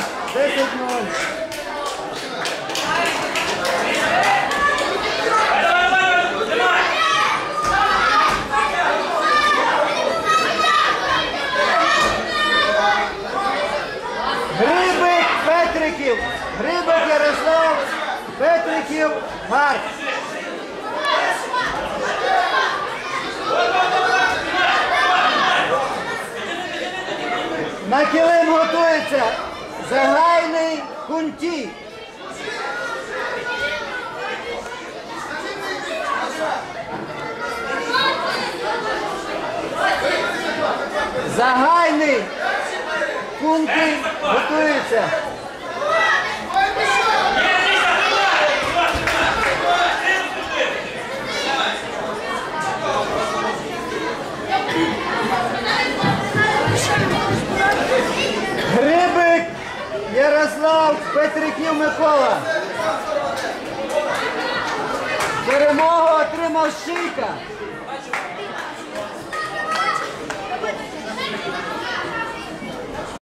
Так, Петриків. Грибик Ярослав. Петриків Марк. На килим готується загайний кунті. Загайний кунті готується. Грибик Генерал Петриків Микола. Перемогу отримав Шийка.